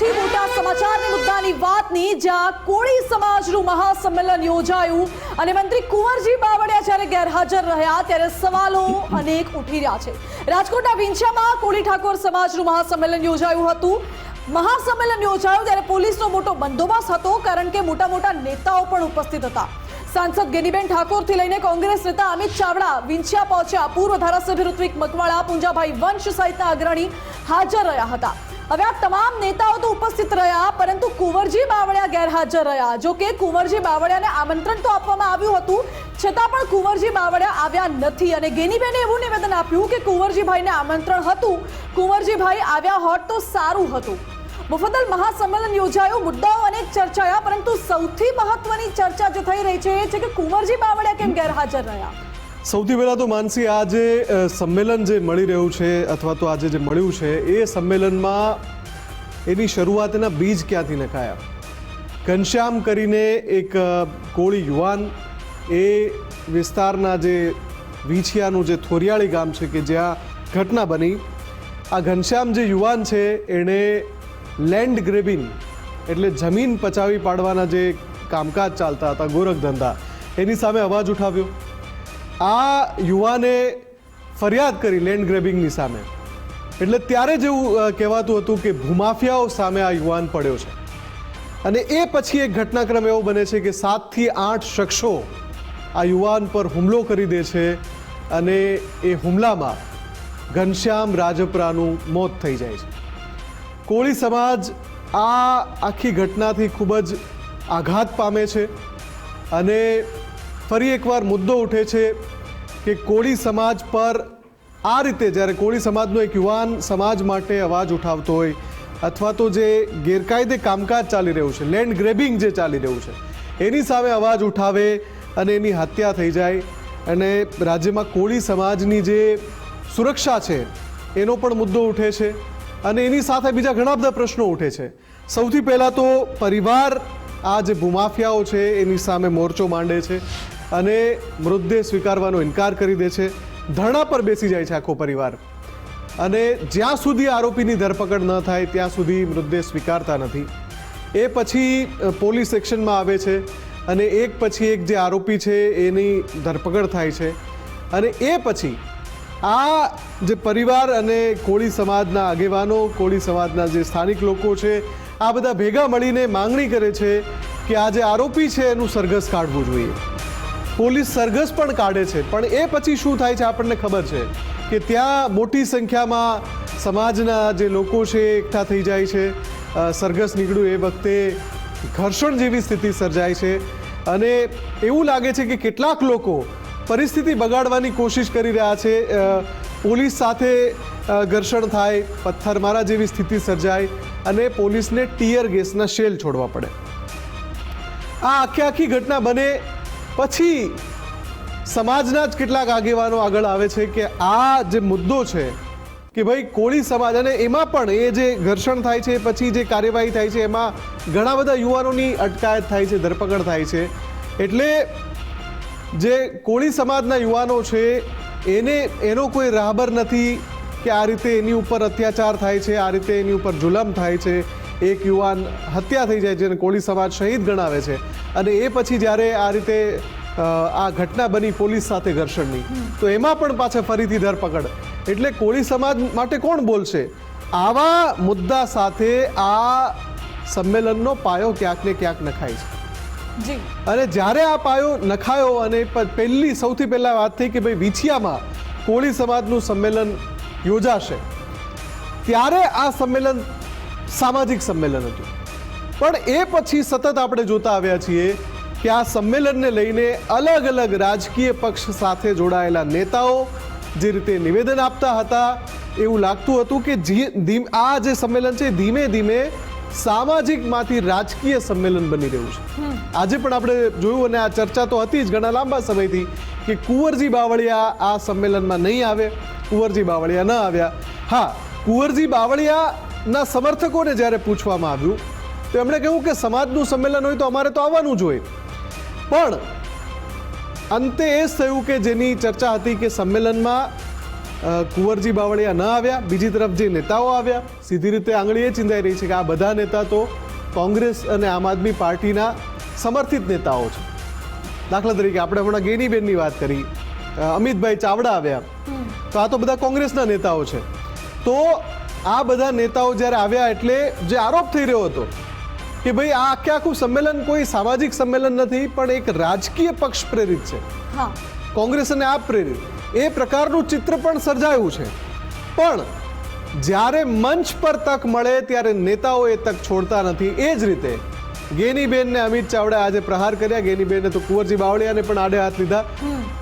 સૌથી મોટા સમાચારની મુદ્દાની વાતની જ્યાં કોળી સમાજનું મહાસંમેલન યોજાયું અને મંત્રી કુંવરજી બાવળિયા જ્યારે ગેરહાજર રહ્યા ત્યારે સવાલો અનેક ઉઠી રહ્યા છે. રાજકોટના વિંછામાં કોળી ઠાકોર સમાજનું મહાસંમેલન યોજાયું હતું. મહાસંમેલન યોજાયું ત્યારે પોલીસનો મોટો બંદોબસ્ત હતો કારણ કે મોટા મોટા નેતાઓ પણ ઉપસ્થિત હતા. સાંસદ ગેનીબેન ઠાકોરથી લઈને કોંગ્રેસ નેતા અમિત ચાવડા વિંછિયા પહોંચ્યા. પૂર્વ ધારાસભ્ય ઋત્વિક મકવાળા, પૂંજાભાઈ વંશ સહિતના અગ્રણી હાજર રહ્યા હતા. હવે આ તમામ નેતાઓ તો ઉપસ્થિત રહ્યા, પરંતુ કુંવરજી બાવળિયા ગેરહાજર રહ્યા. જો કે કુંવરજી બાવળિયાને આમંત્રણ તો આપવામાં આવ્યું હતું, છતાં પણ કુંવરજી બાવળિયા આવ્યા નથી. અને ગેનીબેને એવું નિવેદન આપ્યું કે કુંવરજીભાઈને આમંત્રણ હતું કુંવરજીભાઈ આવ્યા હોત તો સારું હતું. મુફદ્દલ મહાસંમેલન યોજાયું, મુદ્દાઓ અનેક ચર્ચાયા, પરંતુ સૌથી મહત્વની ચર્ચા જે થઈ રહી છે એ છે કે કુંવરજી બાવળિયા કેમ ગેરહાજર રહ્યા? સૌથી પહેલાં તો માનસી, આ જે સંમેલન જે મળી રહ્યું છે અથવા તો આજે જે મળ્યું છે, એ સંમેલનમાં એની શરૂઆતના બીજ ક્યાંથી નખાયા? ઘનશ્યામ કરીને એક કોળી યુવાન, એ વિસ્તારના જે વીછિયાનું જે થોરિયાળી ગામ છે કે જ્યાં ઘટના બની. આ ઘનશ્યામ જે યુવાન છે, એણે લેન્ડ ગ્રેબિંગ એટલે જમીન પચાવી પાડવાના જે કામકાજ ચાલતા હતા ગોરખ ધંધા એની સામે અવાજ ઉઠાવ્યો. આ યુવાને ફરિયાદ કરી લેન્ડ ગ્રેબિંગની સામે. એટલે ત્યારે જ એવું કહેવાતું હતું કે ભૂમાફિયાઓ સામે આ યુવાન પડ્યો છે. અને એ પછી એક ઘટનાક્રમ એવો બને છે કે સાતથી આઠ શખ્સો આ યુવાન પર હુમલો કરી દે છે અને એ હુમલામાં ઘનશ્યામ રાજપરાનું મોત થઈ જાય છે. કોળી સમાજ આ આખી ઘટનાથી ખૂબ જ આઘાત પામે છે અને ફરી એકવાર મુદ્દો ઉઠે છે કે કોળી સમાજ પર આ રીતે જ્યારે કોળી સમાજનો એક યુવાન સમાજ માટે અવાજ ઉઠાવતો હોય, અથવા તો જે ગેરકાયદે કામકાજ ચાલી રહ્યું છે, લેન્ડ ગ્રેબિંગ જે ચાલી રહ્યું છે, એની સામે અવાજ ઉઠાવે અને એની હત્યા થઈ જાય. અને રાજ્યમાં કોળી સમાજની જે સુરક્ષા છે, એનો પણ મુદ્દો ઉઠે છે. અને એની સાથે બીજા ઘણા બધા પ્રશ્નો ઉઠે છે. સૌથી પહેલાં તો પરિવાર, આ જે ભૂમાફિયાઓ છે, એની સામે મોરચો માંડે છે. અને મૃતદેહ સ્વીકારવાનો ઇનકાર કરી દે છે. ધરણા પર બેસી જાય છે આખો પરિવાર. અને જ્યાં સુધી આરોપીની ધરપકડ ન થાય, ત્યાં સુધી મૃતદેહ સ્વીકારતા નથી. એ પછી પોલીસ એક્શનમાં આવે છે અને એક પછી એક જે આરોપી છે, એની ધરપકડ થાય છે. અને એ પછી, આ જે પરિવાર અને કોળી સમાજના આગેવાનો, કોળી સમાજના જે સ્થાનિક લોકો છે, આ બધા ભેગા મળીને માંગણી કરે છે કે આ જે આરોપી છે, એનું સરઘસ કાઢવું જોઈએ. પોલીસ સરઘસ પણ કાઢે છે. પણ એ પછી શું થાય છે આપણને ખબર છે કે ત્યાં મોટી સંખ્યામાં સમાજના જે લોકો છે એકઠા થઈ જાય છે. સરઘસ નીકળ્યું એ વખતે ઘર્ષણ જેવી સ્થિતિ સર્જાય છે. અને એવું લાગે છે કે કેટલાક લોકો પરિસ્થિતિ બગાડવાની કોશિશ કરી રહ્યા છે. પોલીસ સાથે ઘર્ષણ થાય પથ્થરમારા જેવી સ્થિતિ સર્જાય અને પોલીસને ટીયર ગેસના શેલ છોડવા પડે. આ આખી આખી ઘટના બને પછી સમાજના જ કેટલાક આગેવાનો આગળ આવે છે કે આ જે મુદ્દો છે કે ભાઈ કોળી સમાજ અને એમાં પણ એ જે ઘર્ષણ થાય છે, પછી જે કાર્યવાહી થાય છે, એમાં ઘણા બધા યુવાનોની અટકાયત થાય છે, ધરપકડ થાય છે. એટલે જે કોળી સમાજના યુવાનો છે, એને, એનો કોઈ રાહબર નથી કે આ રીતે એની ઉપર અત્યાચાર થાય છે, આ રીતે એની ઉપર જુલમ થાય છે. એક યુવાન હત્યા થઈ જાય જેને કોળી સમાજ શહીદ ગણાવે છે. અને એ પછી જ્યારે આ રીતે આ ઘટના બની પોલીસ સાથે ઘર્ષણની તો એમાં પણ પાછા ફરીથી ધરપકડ. એટલે કોળી સમાજ માટે કોણ બોલશે? આવા મુદ્દા સાથે આ સંમેલનનો પાયો ક્યાંક ને ક્યાંક નખાય છે. અને જ્યારે આ પાયો નખાયો અને પહેલી સૌથી પહેલાં વાત થઈ કે ભાઈ વિછિયામાં કોળી સમાજનું સંમેલન યોજાશે ત્યારે આ સંમેલન સામાજિક સંમેલન હતું. પણ એ પછી સતત આપણે જોતા આવ્યા છીએ કે આ સંમેલનને લઈને અલગ અલગ રાજકીય પક્ષ સાથે જોડાયેલા નેતાઓ જે રીતે નિવેદન આપતા હતા એવું લાગતું હતું કે આ જે સંમેલન છે ધીમે ધીમે સામાજિકમાંથી રાજકીય સંમેલન બની રહ્યું છે. આજે પણ આપણે જોયું અને આ ચર્ચા તો હતી જ ઘણા લાંબા સમયથી કે કુંવરજી બાવળિયા આ સંમેલનમાં નહીં આવે કુંવરજી બાવળિયા ન આવ્યા. હા કુંવરજી બાવળિયાના સમર્થકોને જ્યારે પૂછવામાં આવ્યું તો એમણે કહ્યું કે સમાજનું સંમેલન હોય તો અમારે તો આવવાનું જ હોય. પણ અંતે એ જ થયું કે જેની ચર્ચા હતી કે સંમેલનમાં કુંવરજી બાવળિયા ન આવ્યા બીજી તરફ જે નેતાઓ આવ્યા સીધી રીતે આંગળી એ ચિંતાઈ રહી છે કે આ બધા નેતા તો કોંગ્રેસ અને આમ આદમી પાર્ટીના સમર્થિત નેતાઓ છે. દાખલા તરીકે આપણે હમણાં ગેનીબેનની વાત કરી અમિતભાઈ ચાવડા આવ્યા. તો આ તો બધા કોંગ્રેસના નેતાઓ છે. તો આ બધા નેતાઓ જ્યારે આવ્યા એટલે જે આરોપ થઈ રહ્યો હતો કે ભાઈ આ આખે આખું સંમેલન કોઈ સામાજિક સંમેલન નથી પણ એક રાજકીય પક્ષ પ્રેરિત છે. હા. કોંગ્રેસ અને આપ પ્રેરિત. એ પ્રકારનું ચિત્ર પણ સર્જાયું છે. પણ જ્યારે મંચ પર તક મળે ત્યારે નેતાઓ એ તક છોડતા નથી. એ જ રીતે ગેનીબેન ને અમિત ચાવડા આજે પ્રહાર કર્યા. ગેનીબેનને તો કુંવરજી બાવળિયાને પણ આડે હાથ લીધા.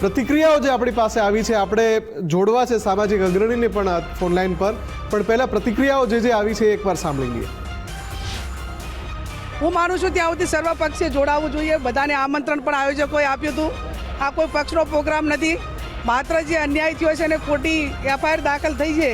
પ્રતિક્રિયાઓ જે આપણી પાસે આવી છે, આપણે જોડવા છે સામાજિક અગ્રણીને પણ ફોનલાઈન પર. પણ પહેલા પ્રતિક્રિયાઓ જે જે આવી છે એકવાર સાંભળી લઈએ. હું માનું છું ત્યાં સુધી સર્વ પક્ષે જોડાવવું જોઈએ. બધાને આમંત્રણ પણ આયોજકોએ આપ્યું હતું. આ કોઈ પક્ષનો પ્રોગ્રામ નથી. માત્ર જે અન્યાય થયો છે અને ખોટી એફઆઈઆર દાખલ થઈ છે,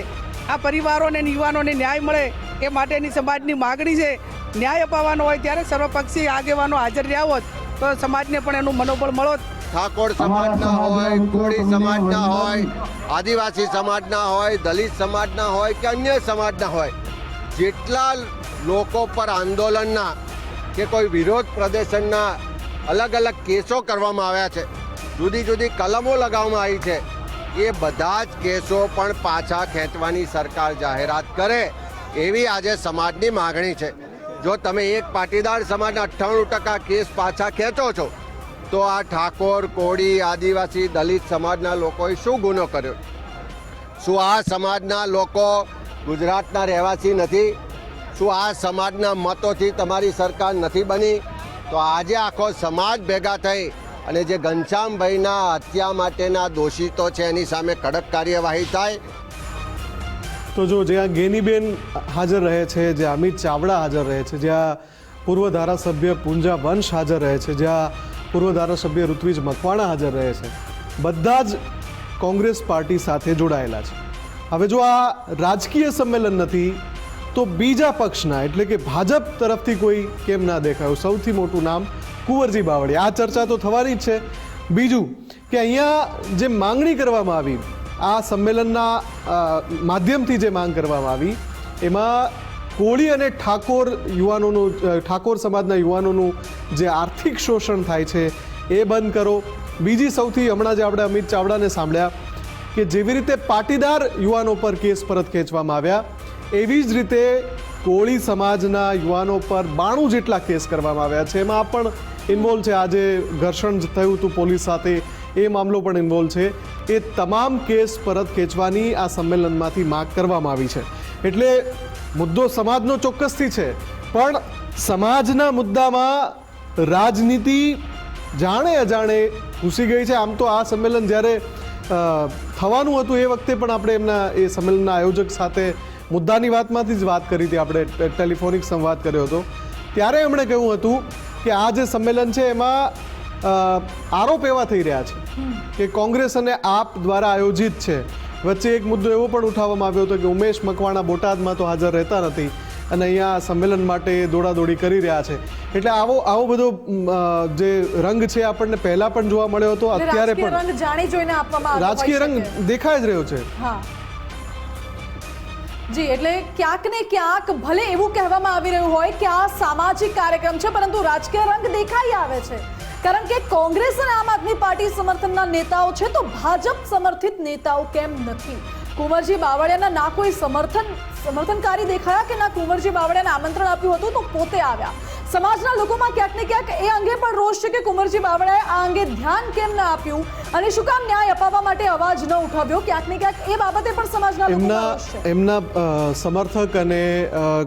આ પરિવારોને યુવાનોને ન્યાય મળે એ માટેની સમાજની માગણી છે. ન્યાય અપાવવાનો હોય ત્યારે સર્વપક્ષી આગેવાનો હાજર રહ્યા હોત તો સમાજને પણ એનું મનોબળ મળો ઠાકોર સમાજના હોય કોળી સમાજના હોય આદિવાસી સમાજના હોય દલિત સમાજના હોય કે અન્ય સમાજના હોય જેટલા લોકો પર આંદોલનના કે કોઈ વિરોધ પ્રદર્શનના અલગ અલગ કેસો કરવામાં આવ્યા છે જુદી જુદી કલમો લગાવવામાં આવી છે એ બધા જ કેસો પણ પાછા ખેંચવાની સરકાર જાહેરાત કરે એવી આજે સમાજની માગણી છે. જો તમે એક પાટીદાર સમાજના અઠ્ઠાણું ટકા કેસ પાછા ખેંચો છો, તો આ ઠાકોર, કોળી, આદિવાસી, દલિત સમાજના લોકોએ શું ગુનો કર્યો? શું આ સમાજના લોકો ગુજરાતના રહેવાસી નથી? શું આ સમાજના મતોથી તમારી સરકાર નથી બની? તો આજે આખો સમાજ ભેગા થઈ અને જે ઘનશ્યામભાઈના હત્યા માટેના દોષિતો છે, એની સામે કડક કાર્યવાહી થાય તો જો જ્યાં ગેનીબેન હાજર રહે છે, જ્યાં અમિત ચાવડા હાજર રહે છે, જ્યાં પૂર્વ ધારાસભ્ય પૂંજા વંશ હાજર રહે છે, જ્યાં પૂર્વ ધારાસભ્ય ઋત્વિજ મકવાણા હાજર રહે છે, બધા જ કોંગ્રેસ પાર્ટી સાથે જોડાયેલા છે. હવે જો આ રાજકીય સંમેલન નથી, તો બીજા પક્ષના, એટલે કે ભાજપ તરફથી કોઈ કેમ ના દેખાયું? સૌથી મોટું નામ કુંવરજી બાવળી આ ચર્ચા તો થવાની જ છે. બીજું કે અહીંયા જે માંગણી કરવામાં આવી આ સંમેલનના માધ્યમથી જે માંગ કરવામાં આવી, એમાં કોળી અને ઠાકોર યુવાનોનું ઠાકોર સમાજના યુવાનોનું જે આર્થિક શોષણ થાય છે, એ બંધ કરો. બીજી સૌથી હમણાં જે આપણે અમિત ચાવડાને સાંભળ્યા કે જેવી રીતે પાટીદાર યુવાનો પર કેસ પરત ખેંચવામાં આવ્યા, એવી જ રીતે કોળી સમાજના યુવાનો પર બાણું જેટલા કેસ કરવામાં આવ્યા છે. એમાં પણ ઇન્વોલ્વ છે. આજે ઘર્ષણ થયું હતું પોલીસ સાથે. એ મામલો પણ ઇન્વોલ્વ છે. એ તમામ કેસ પરત ખેંચવાની આ સંમેલનમાંથી માગ કરવામાં આવી છે. એટલે મુદ્દો સમાજનો ચોક્કસથી છે. પણ સમાજના મુદ્દામાં રાજનીતિ જાણે અજાણે ઘૂસી ગઈ છે. આમ તો આ સંમેલન જ્યારે થવાનું હતું એ વખતે પણ આપણે એમના એ સંમેલનના આયોજક સાથે મુદ્દાની વાતમાંથી જ વાત કરી હતી. આપણે ટેલિફોનિક સંવાદ કર્યો હતો. ત્યારે એમણે કહ્યું હતું કે આ જે સંમેલન છે એમાં આરોપ એવા થઈ રહ્યા છે કે કોંગ્રેસ અને આપ દ્વારા આયોજિત છે. વચ્ચે એક મુદ્દો એવો પણ ઉઠાવવામાં આવ્યો હતો કે ઉમેશ મકવાણા બોટાદમાં તો હાજર રહેતા નથી અને અહીંયા સંમેલન માટે દોડાદોડી કરી રહ્યા છે. એટલે આવો આવો બધો જે રંગ છે આપણને પહેલા પણ જોવા મળ્યો હતો અત્યારે પણ રાજકીય રંગ દેખાય દેખાઈ જ રહ્યો છે. જી એટલે ક્યાંક ને ક્યાંક ભલે એવું કહેવામાં આવી રહ્યું હોય કે આ સામાજિક કાર્યક્રમ છે પરંતુ રાજકીય રંગ દેખાઈ આવે છે. કારણ કે કોંગ્રેસ અને આમ આદમી પાર્ટી સમર્થનના નેતાઓ છે તો ભાજપ સમર્થિત નેતાઓ કેમ નથી? કુંવરજી બાવળિયાના ના કોઈ સમર્થન સમર્થનકારી દેખાયા કે ના કુંવરજી બાવળિયાને આમંત્રણ આપ્યું હતું? તો પોતે આવ્યા. સમાજના લોકોમાં ક્યાંક ને ક્યાંક એ અંગે પણ રોષ છે કે કુંવરજી બાવળાએ આ અંગે ધ્યાન કેમ ના આપ્યું અને શું કામ ન્યાય અપાવવા માટે અવાજ ન ઉઠાવ્યો? ક્યાંક ને ક્યાંક એ બાબતે પણ સમાજના એમના એમના સમર્થક અને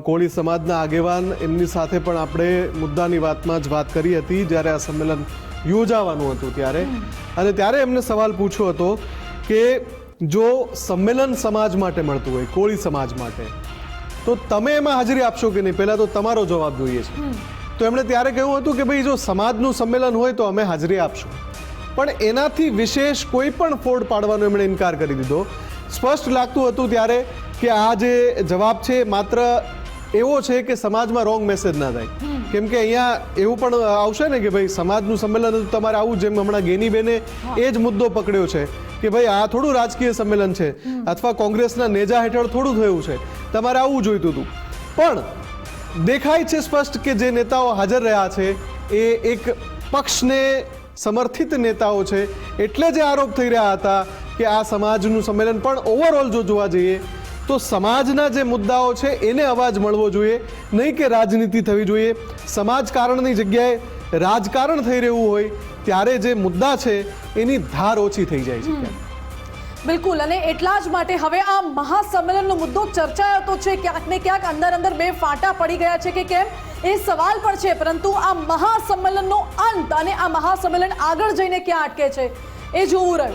કોળી સમાજના આગેવાન એમની સાથે પણ આપણે મુદ્દાની વાતમાં જ વાત કરી હતી જ્યારે આ સંમેલન યોજાવાનું હતું ત્યારે. અને ત્યારે એમને સવાલ પૂછ્યો હતો કે જો સંમેલન સમાજ માટે મળતું હોય કોળી સમાજ માટે તો તમે એમાં હાજરી આપશો કે નહીં? પહેલાં તો તમારો જવાબ જોઈએ છે. તો એમણે ત્યારે કહ્યું હતું કે ભાઈ જો સમાજનું સંમેલન હોય તો અમે હાજરી આપશું. પણ એનાથી વિશેષ કોઈ પણ ફોડ પાડવાનો એમણે ઇનકાર કરી દીધો. સ્પષ્ટ લાગતું હતું ત્યારે કે આ જે જવાબ છે માત્ર એવો છે કે સમાજમાં રોંગ મેસેજ ના થાય. કેમ કે અહીંયા એવું પણ આવશે ને કે ભાઈ સમાજનું સંમેલન તમારે આવું જેમ હમણાં ગેનીબેને એ જ મુદ્દો પકડ્યો છે કે ભાઈ આ થોડું રાજકીય સંમેલન છે અથવા કોંગ્રેસના નેજા હેઠળ થોડું થયું છે. તમારે આવું જોઈતું હતું. પણ દેખાય છે સ્પષ્ટ કે જે નેતાઓ હાજર રહ્યા છે, એ એક પક્ષને સમર્થિત નેતાઓ છે. એટલે જે આરોપ થઈ રહ્યા હતા કે આ સમાજનું સંમેલન પણ ઓવરઓલ જો જોવા જઈએ, તો સમાજના જે મુદ્દાઓ છે, એને અવાજ મળવો જોઈએ. નહીં કે રાજનીતિ થવી જોઈએ. સમાજકારણની જગ્યાએ રાજકારણ થઈ રહ્યું હોય, ત્યારે જે મુદ્દા છે, એની ધાર ઓછી થઈ જાય છે. બિલકુલ, અને એટલા જ માટે હવે આ મહાસંમેલનનો મુદ્દો ચર્ચાયો તો છે. ક્યાંક ને ક્યાંક અંદર અંદર બે ફાટા પડી ગયા છે કે કેમ? એ સવાલ પણ છે, પરંતુ આ મહાસંમેલનનો અંત અને આ મહાસંમેલન આગળ જઈને ક્યાં અટકે છે? એ જોવું રહ્યું.